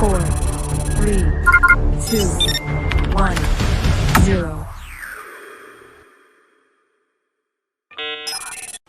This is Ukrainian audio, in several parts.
four.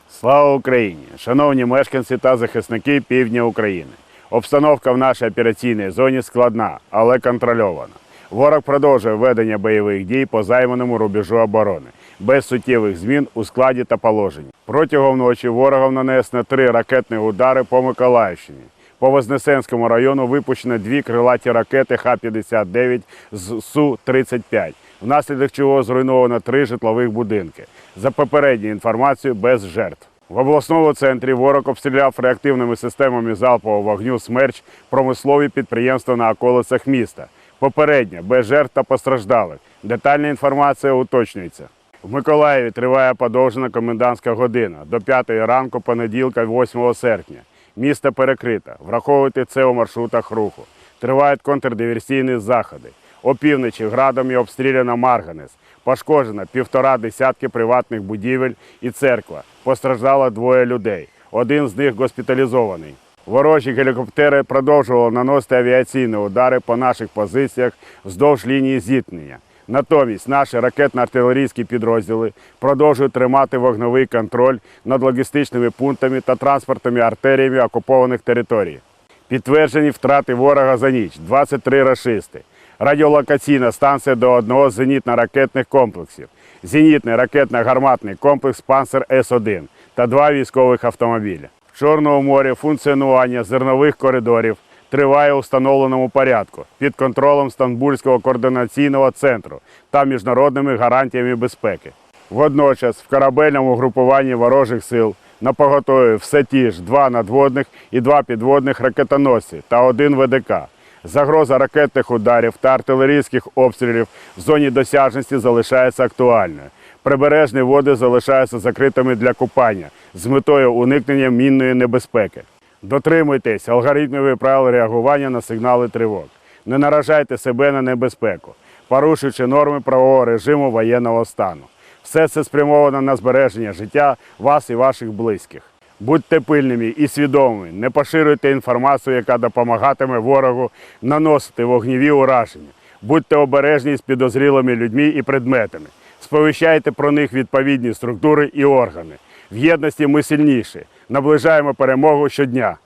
Слава Україні! Шановні мешканці та захисники півдня України. Обстановка в нашій операційній зоні складна, але контрольована. Ворог продовжує ведення бойових дій по займаному рубежу оборони, без суттєвих змін у складі та положенні. Протягом ночі ворогом нанесено три ракетні удари по Миколаївщині. По Вознесенському району випущено дві крилаті ракети Х-59 з Су-35, внаслідок чого зруйновано три житлових будинки. За попередньою інформацією, без жертв. В обласному центрі ворог обстріляв реактивними системами залпового вогню «Смерч» промислові підприємства на околицях міста. Попередньо, без жертв та постраждалих. Детальна інформація уточнюється. В Миколаєві триває подовжена комендантська година до 5 ранку понеділка 8 серпня. Місто перекрите. Враховуйте це у маршрутах руху. Тривають контрдиверсійні заходи. Опівночі градом і обстріляно Марганець. Пошкоджено півтора десятки приватних будівель і церква. Постраждало двоє людей. Один з них госпіталізований. Ворожі гелікоптери продовжували наносити авіаційні удари по наших позиціях вздовж лінії зіткнення. Натомість наші ракетно-артилерійські підрозділи продовжують тримати вогневий контроль над логістичними пунктами та транспортними артеріями окупованих територій. Підтверджені втрати ворога за ніч 23 рашисти. Радіолокаційна станція до одного з зенітно-ракетних комплексів, зенітний ракетно-гарматний комплекс Панцер С-1 та два військових автомобілі. В Чорному морі функціонування зернових коридорів триває у встановленому порядку під контролем Стамбульського координаційного центру та міжнародними гарантіями безпеки. Водночас в корабельному групуванні ворожих сил на поготові все ті ж два надводних і два підводних ракетоносці та один ВДК. Загроза ракетних ударів та артилерійських обстрілів в зоні досяжності залишається актуальною. Прибережні води залишаються закритими для купання з метою уникнення мінної небезпеки. Дотримуйтесь алгоритмів і правил реагування на сигнали тривог. Не наражайте себе на небезпеку, порушуючи норми правового режиму воєнного стану. Все це спрямовано на збереження життя вас і ваших близьких. Будьте пильними і свідомими, не поширюйте інформацію, яка допомагатиме ворогу наносити вогневі ураження. Будьте обережні з підозрілими людьми і предметами. Сповіщайте про них відповідні структури і органи. В єдності ми сильніші. Наближаємо перемогу щодня.